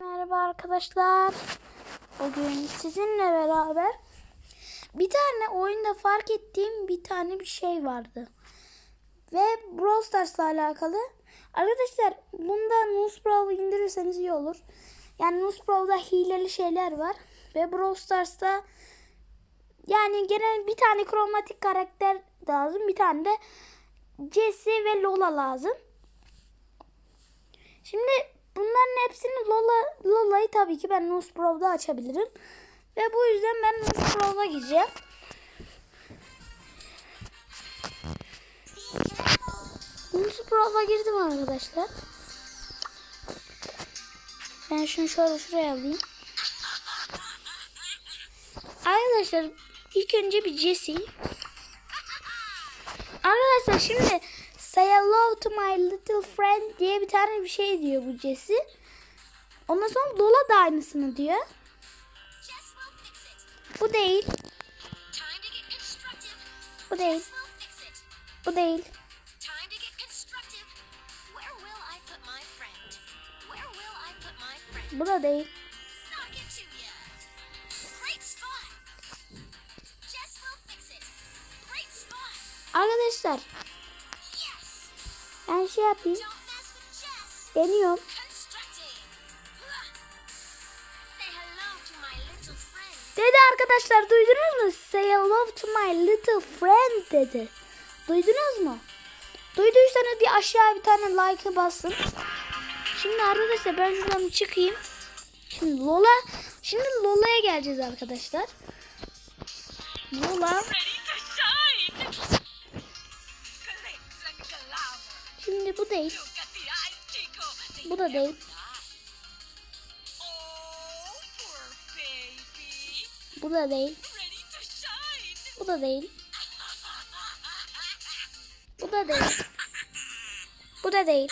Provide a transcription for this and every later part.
Merhaba arkadaşlar. Bugün sizinle beraber bir tane oyunda fark ettiğim bir tane bir şey vardı. Ve Brawl Stars'la alakalı. Arkadaşlar bunda Nuzbrow'u indirirseniz iyi olur. Yani Nuzbrow'da hileli şeyler var. Ve Brawl Stars'ta yani genel bir tane kromatik karakter lazım. Bir tane de Jesse ve Lola lazım. Şimdi hepsini Lola Lola'yı tabii ki ben Nuzbrow'da açabilirim. Ve bu yüzden ben Nuzbrow'da gideceğim. Nuzbrow'da girdim arkadaşlar. Ben şunu şöyle şuraya alayım. Arkadaşlar ilk önce bir Jesse. Arkadaşlar şimdi Say hello to my little friend diye bir tane bir şey diyor bu Jesse. Ondan sonra Lola da aynısını diyor. Bu değil. Bu değil. Bu değil. Bu da değil. Arkadaşlar ben şey yapayım. Deniyorum. Dedi arkadaşlar duydunuz mu? Say hello to my little friend dedi. Duydunuz mu? Duyduysanız bir aşağı bir tane like'ı basın. Şimdi arkadaşlar ben şuradan çıkayım. Şimdi Lola, şimdi Lola'ya geleceğiz arkadaşlar. Lola, şimdi bu değil, bu da değil, bu da değil, bu da değil, bu da değil, bu da değil.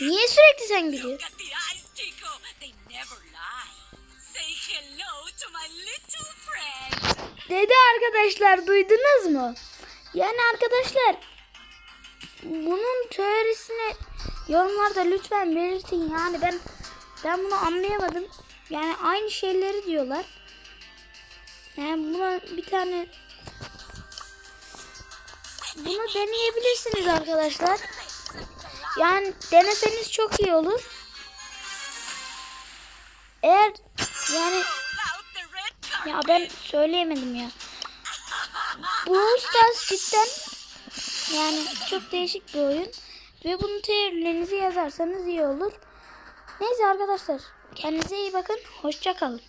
Niye sürekli sen gülüyorsun? Dedi arkadaşlar duydunuz mu? Yani arkadaşlar bunun teorisini yorumlarda lütfen belirtin. Yani ben ben bunu anlayamadım. Yani aynı şeyleri diyorlar. Yani buna bir tane bunu deneyebilirsiniz arkadaşlar. Yani deneseniz çok iyi olur. Eğer yani ya ben söyleyemedim ya. Brawl Stars cidden yani çok değişik bir oyun. Ve bunun teorilerinizi yazarsanız iyi olur. Neyse arkadaşlar kendinize iyi bakın. Hoşça kalın.